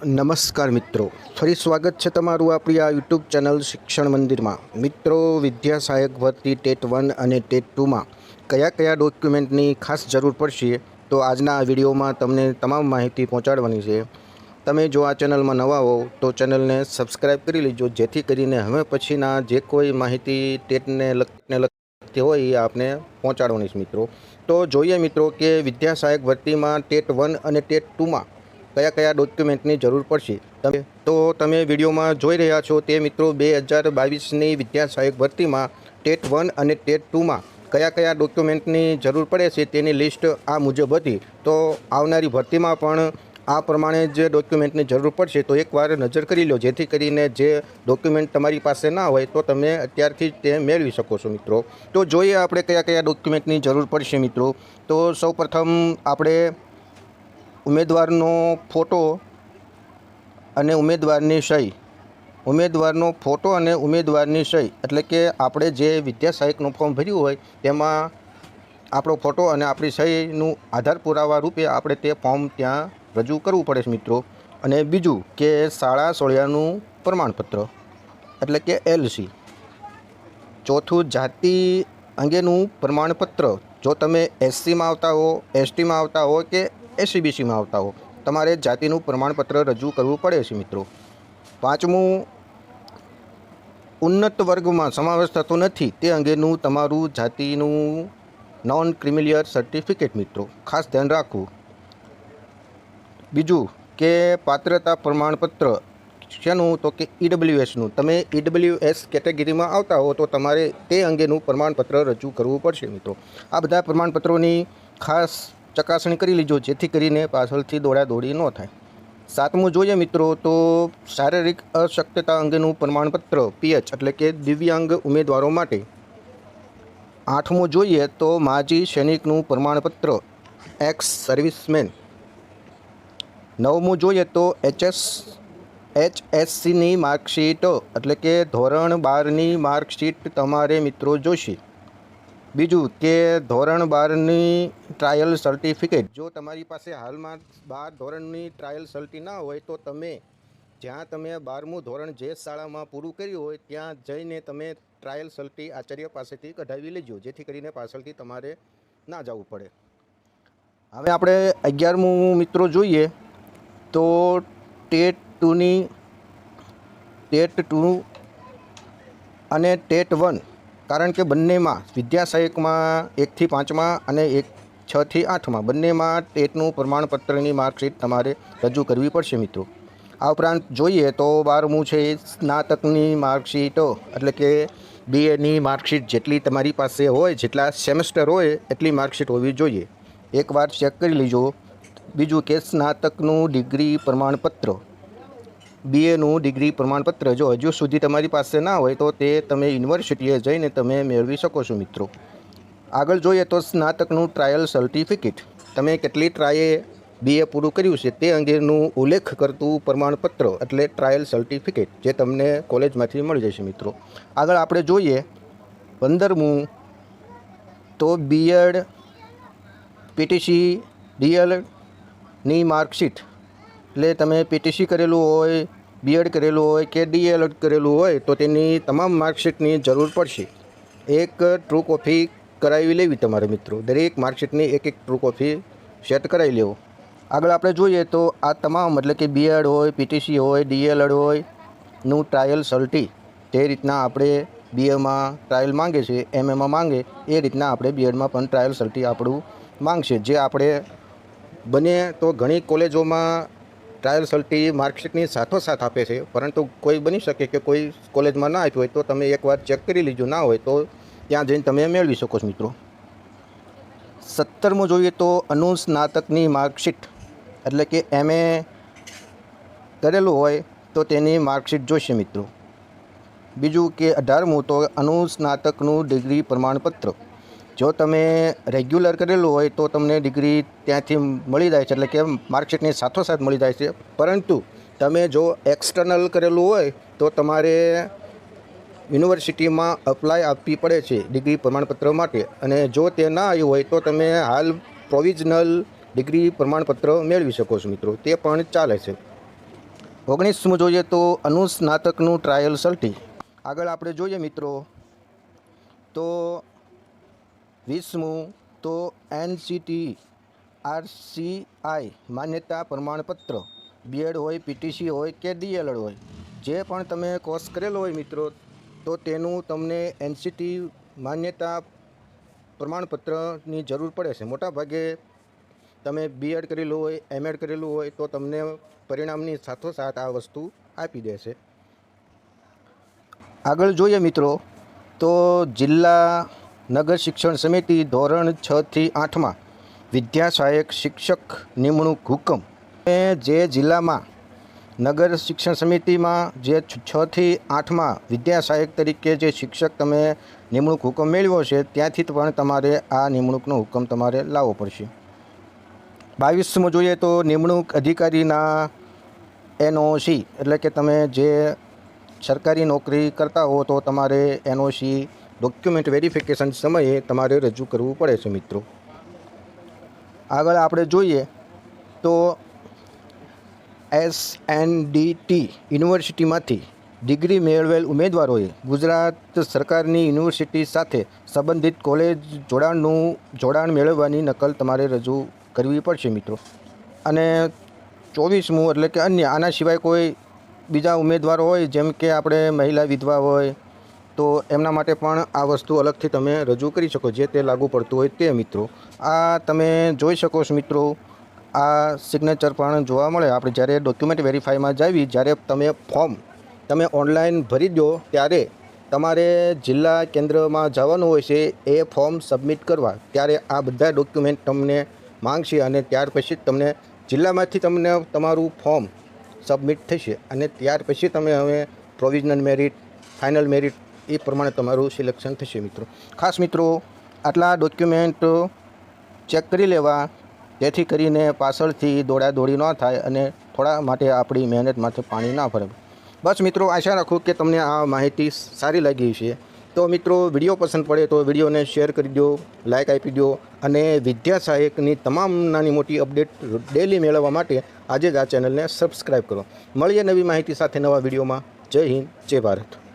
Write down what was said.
નમસ્કાર મિત્રો. ફરી સ્વાગત છે તમારું આપણી આ યુટ્યુબ ચેનલ શિક્ષણ મંદિરમાં. મિત્રો, વિદ્યા સહાયક ભરતી ટેટ વન અને ટેટ ટુમાં કયા કયા ડોક્યુમેન્ટની ખાસ જરૂર પડશે, તો આજના આ વિડીયોમાં તમને તમામ માહિતી પહોંચાડવાની છે. તમે જો આ ચેનલમાં નવા હો, તો ચેનલને સબસ્ક્રાઈબ કરી લેજો, જેથી કરીને હવે પછીના જે કોઈ માહિતી ટેટને લગને લગતી હોય એ આપને પહોંચાડવાની છે મિત્રો. તો જોઈએ મિત્રો કે વિદ્યા સહાયક ભરતીમાં ટેટ વન અને ટેટ ટુમાં કયા કયા ડોક્યુમેન્ટની જરૂર પડશે? તમે તો તમે વિડીયોમાં જોઈ રહ્યા છો તે મિત્રો બે હજાર બાવીસની વિદ્યા સહાયક ભરતીમાં ટેટ વન અને ટેટ ટુમાં કયા કયા ડોક્યુમેન્ટની જરૂર પડે છે તેની લિસ્ટ આ મુજબ હતી. તો આવનારી ભરતીમાં પણ આ પ્રમાણે જે ડોક્યુમેન્ટની જરૂર પડશે. તો એકવાર નજર કરી લો. જેથી કરીને જે ડોક્યુમેન્ટ તમારી પાસે ના હોય તો તમે અત્યારથી જ તે મેળવી શકો છો મિત્રો. તો જોઈએ આપણે કયા કયા ડોક્યુમેન્ટની જરૂર પડશે મિત્રો. તો સૌપ્રથમ આપણે ઉમેદવારનો ફોટો અને ઉમેદવારની સહી. ઉમેદવારનો ફોટો અને ઉમેદવારની સહી. એટલે કે આપણે જે વિદ્યા સહાયકનું ફોર્મ ભર્યું હોય, તેમાં આપણો ફોટો અને આપણી સહીનું આધાર પુરાવા રૂપે આપણે તે ફોર્મ ત્યાં રજૂ કરવું પડે છે મિત્રો. અને બીજું કે શાળા સોળિયાનું પ્રમાણપત્ર, એટલે કે એલસી. ચોથું જાતિ અંગેનું પ્રમાણપત્ર. જો તમે એસસીમાં આવતા હો, એસટીમાં આવતા હો કે એસસીબીસીમાં આવતા હો. તમારે જાતિનું પ્રમાણપત્ર રજૂ કરવું પડે છે, મિત્રો. પાંચમું, ઉન્નત વર્ગમાં સમાવેશ થતો નથી તે અંગેનું તમારું જાતિનું નોન ક્રિમિલિયર સર્ટિફિકેટ મિત્રો. ખાસ ધ્યાન રાખવું. બીજું, કે પાત્રતા પ્રમાણપત્ર શેનું? તો કે ઈડબ્લ્યુએસનું તમે ઈડબ્લ્યુએસ કેટેગરીમાં આવતા હો તો તમારે તે અંગેનું પ્રમાણપત્ર રજૂ કરવું પડશે, મિત્રો. આ બધા પ્રમાણપત્રોની ખાસ ચકાસણી કરી લીજો, જેથી કરીને પાછળથી દોડાદોડી ન થાય. સાતમું જોઈએ મિત્રો તો શારીરિક અશક્તતા અંગેનું પ્રમાણપત્ર, પીએચ એટલે કે દિવ્યાંગ ઉમેદવારો માટે. આઠમું જોઈએ તો માજી સૈનિકનું પ્રમાણપત્ર, એક્સ સર્વિસમેન. નવમું જોઈએ તો એચએસ, એચએસસીની માર્કશીટ એટલે કે ધોરણ બારની માર્કશીટ તમારે મિત્રો જોઈશે. બીજું કે ધોરણ બારની ટ્રાયલ સર્ટિફિકેટ જો તમારી પાસે હાલમાં બાર ધોરણની ટ્રાયલ સર્ટી ના હોય, તો તમે જ્યાં તમે બારમું ધોરણ જે શાળામાં પૂરું કર્યું હોય, ત્યાં જઈને તમે ટ્રાયલ સર્ટી આચાર્ય પાસેથી કઢાવી લેજો. જેથી કરીને પાછળથી તમારે ના જવું પડે. હવે આપણે અગિયારમું મિત્રો જોઈએ, તો ટેટ ટુની, ટેટ ટુ અને ટેટ વન. કારણ કે બંનેમાં વિદ્યાસહાયકમાં એકથી પાંચમાં અને એક છથી આઠમાં બંનેમાં ટેટનું પ્રમાણપત્રની માર્કશીટ તમારે રજૂ કરવી પડશે મિત્રો. આ ઉપરાંત જોઈએ તો બારમું છે સ્નાતકની માર્કશીટો. એટલે કે બીએની માર્કશીટ જેટલી તમારી પાસે હોય, જેટલા સેમેસ્ટર હોય, એટલી માર્કશીટ હોવી જોઈએ. એકવાર ચેક કરી લીજો. બીજું કે સ્નાતકનું ડિગ્રી પ્રમાણપત્ર. બીએનું ડિગ્રી પ્રમાણપત્ર જો હજુ સુધી તમારી પાસે ના હોય, તો તે તમે યુનિવર્સિટીએ જઈને તમે મેળવી શકો છો મિત્રો. આગળ જોઈએ તો સ્નાતકનું ટ્રાયલ સર્ટિફિકેટ તમે કેટલી ટ્રાયે બીએ પૂરું કર્યું છે તે અંગેનું ઉલ્લેખ કરતું પ્રમાણપત્ર એટલે ટ્રાયલ સર્ટિફિકેટ જે તમને કોલેજમાંથી મળી જશે મિત્રો. આગળ આપણે જોઈએ પંદરમું તો બીએડ પીટીસી ડીએલની માર્કશીટ. એટલે તમે પીટીસી કરેલું હોય બીએડ કરેલું હોય કે ડીએલએડ કરેલું હોય તો તેની તમામ માર્કશીટની જરૂર પડશે. એક ટ્રુ કોપી કરાવી લેવી તમારે મિત્રો. દરેક માર્કશીટની એક એક ટ્રુ કોપી સેટ કરાવી લેવો. આગળ આપણે જોઈએ તો આ તમામ એટલે કે બીએડ હોય પીટીસી હોય ડીએલએડ હોયનું ટ્રાયલ સર્ટી તે રીતના આપણે બીએમાં ટ્રાયલ માંગે છે એમએમાં માંગે એ રીતના આપણે બીએડમાં પણ ટ્રાયલ સર્ટી આપણું માંગશે. જે આપણે બને તો ઘણી કોલેજોમાં ટ્રાયલ સલ્ટી માર્કશીટની સાથોસાથ આપે છે, પરંતુ કોઈ બની શકે કે કોઈ કોલેજમાં ના આપ્યું હોય તો તમે એકવાર ચેક કરી લીજો. ના હોય તો ત્યાં જઈને તમે મેળવી શકો છો મિત્રો. સત્તરમું જોઈએ તો અનુસ્નાતકની માર્કશીટ, એટલે કે એમએ કરેલું હોય તો તેની માર્કશીટ જોઈશે મિત્રો. બીજું કે અઢારમું તો અનુસ્નાતકનું ડિગ્રી પ્રમાણપત્ર. જો તમે રેગ્યુલર કરેલું હોય તો તમને ડિગ્રી ત્યાંથી મળી જાય છે, એટલે કે માર્કશીટની સાથોસાથ મળી જાય છે. પરંતુ તમે જો એક્સટર્નલ કરેલું હોય તો તમારે યુનિવર્સિટીમાં અપ્લાય આપવી પડે છે ડિગ્રી પ્રમાણપત્ર માટે. અને જો તે ના આવ્યું હોય તો તમે હાલ પ્રોવિઝનલ ડિગ્રી પ્રમાણપત્ર મેળવી શકો છો મિત્રો. તે પણ ચાલે છે. ઓગણીસમું જોઈએ તો અનુસ્નાતકનું ટ્રાયલ સર્ટી આગળ આપણે જોઈએ મિત્રો. તો વીસમું તો એનસીટી આરસીઆઈ માન્યતા પ્રમાણપત્ર. બીએડ હોય પીટીસી હોય કે ડીએલએડ હોય. જે પણ તમે કોર્સ કરેલો હોય મિત્રો તો તેનું તમને એનસીટી માન્યતા પ્રમાણપત્રની જરૂર પડે છે. મોટાભાગે તમે બીએડ કરેલું હોય એમએડ કરેલું હોય, તો તમને પરિણામની સાથોસાથ આ વસ્તુ આપી દેશે આગળ જોઈએ મિત્રો, તો જિલ્લા નગર શિક્ષણ સમિતિ ધોરણ છથી આઠમાં વિદ્યા સહાયક શિક્ષક નિમણૂક હુકમ. જે જિલ્લામાં નગર શિક્ષણ સમિતિમાં જે છથી આઠમાં વિદ્યા સહાયક તરીકે જે શિક્ષક તમે નિમણૂક હુકમ મેળવ્યો છે, ત્યાંથી પણ તમારે આ નિમણૂકનો હુકમ તમારે લાવવો પડશે. બાવીસમું જોઈએ તો નિમણૂક અધિકારીના એનઓસી, એટલે કે તમે જે સરકારી નોકરી કરતા હો તો તમારે એનઓસી ડોક્યુમેન્ટ વેરિફિકેશન સમયે તમારે રજૂ કરવું પડે છે મિત્રો. આગળ આપણે જોઈએ તો એસ એન ડી ટી યુનિવર્સિટીમાંથી ડિગ્રી મેળવેલ ઉમેદવારોએ ગુજરાત સરકારની યુનિવર્સિટી સાથે સંબંધિત કોલેજ જોડાણનું જોડાણ મેળવવાની નકલ તમારે રજૂ કરવી પડશે મિત્રો. અને ચોવીસમું એટલે કે અન્ય, આના સિવાય કોઈ બીજા ઉમેદવારો હોય, જેમ કે આપણે મહિલા વિધવા હોય, તો એમના માટે પણ આ વસ્તુ અલગથી તમે રજૂ કરી શકો, જે તે લાગુ પડતું હોય તે મિત્રો. આ તમે જોઈ શકો છો મિત્રો આ સિગ્નેચર પણ જોવા મળે. આપણે જ્યારે ડોક્યુમેન્ટ વેરીફાઈમાં જાવી, જ્યારે તમે ફોર્મ તમે ઓનલાઈન ભરી દો, ત્યારે તમારે જિલ્લા કેન્દ્રમાં જવાનું હોય છે, એ ફોર્મ સબમિટ કરવા. ત્યારે આ બધા ડોક્યુમેન્ટ તમને માંગશે અને ત્યાર પછી તમને જિલ્લામાંથી તમને તમારું ફોર્મ સબમિટ થશે. અને ત્યાર પછી તમે હવે પ્રોવિઝનલ મેરિટ ફાઇનલ મેરિટ એ પ્રમાણે તમારું સિલેક્શન થશે મિત્રો. ખાસ મિત્રો, આટલા ડોક્યુમેન્ટ ચેક કરી લેવા. જેથી કરીને પાછળથી દોડાદોડી ન થાય અને થોડા માટે આપણી મહેનત માટે પાણી ના ફરે બસ મિત્રો, આશા રાખું કે તમને આ માહિતી સારી લાગી છે તો મિત્રો, વીડિયો પસંદ પડે તો વિડીયોને શેર કરી દો લાઇક આપી દો અને વિદ્યા સહાયકની તમામ નાની મોટી અપડેટ ડેલી મેળવવા માટે આજે જ આ ચેનલને સબસ્ક્રાઈબ કરો. મળીએ નવી માહિતી સાથે નવા વિડીયોમાં. જય હિન્દ, જય ભારત.